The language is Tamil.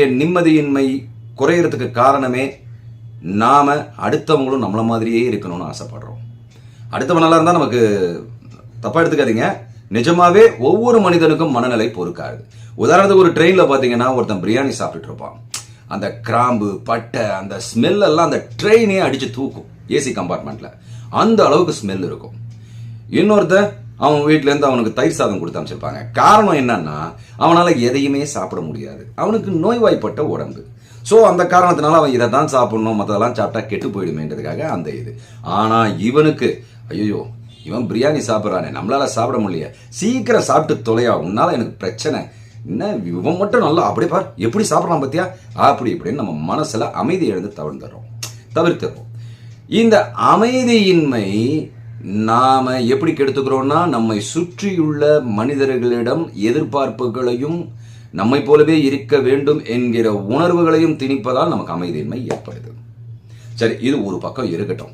நிம்மதியின்மை குறையறதுக்கு காரணமே நாம் அடுத்தவங்களும் நம்மளை மாதிரியே இருக்கணும்னு ஆசைப்படுறோம். அடுத்தவன் நல்லா இருந்தால் நமக்கு தப்பாக எடுத்துக்காதீங்க. நிஜமாவே ஒவ்வொரு மனிதனுக்கும் மனநிலை பொறுக்காது. உதாரணத்துக்கு ஒரு ட்ரெயினில் பார்த்தீங்கன்னா ஒருத்தன் பிரியாணி சாப்பிட்டுட்டு இருப்பான். அந்த கிராம்பு பட்டை அந்த ஸ்மெல் எல்லாம் அந்த ட்ரெயினே அடிச்சு தூக்கும் ஏசி கம்பார்ட்மெண்ட்ல அந்த அளவுக்கு ஸ்மெல் இருக்கும். இன்னொருத்தன் அவன் வீட்டிலேருந்து அவனுக்கு தயிர் சாதம் கொடுத்து அமைச்சிருப்பாங்க காரணம் என்னன்னா அவனால் எதையுமே சாப்பிட முடியாது. அவனுக்கு நோய்வாய்ப்பட்ட உடம்பு. ஸோ அந்த காரணத்தினால அவன் இதை தான் சாப்பிடணும் மற்றதெல்லாம் சாப்பிட்டா கெட்டு போயிடுமேன்றதுக்காக அந்த இது. ஆனால் இவனுக்கு ஐயோ இவன் பிரியாணி சாப்பிட்றானே நம்மளால் சாப்பிட முடியல. சீக்கிரம் சாப்பிட்டு தொலையா உன்னால் எனக்கு பிரச்சனை. என்ன இவன் மட்டும் நல்லா அப்படியே பார் எப்படி சாப்பிட்றான் பார்த்தியா அப்படி இப்படின்னு நம்ம மனசில் அமைதி எழுந்து தவிர்த்துறோம். தவிர்த்துறோம். இந்த அமைதியின்மை நாம் எப்படி கெடுத்துக்கிறோம்னா நம்மை சுற்றியுள்ள மனிதர்களிடம் எதிர்பார்ப்புகளையும் நம்மை போலவே இருக்க வேண்டும் என்கிற உணர்வுகளையும் திணிப்பதால் நமக்கு அமைதியின்மை ஏற்படுது. சரி இது ஒரு பக்கம் இருக்கட்டும்.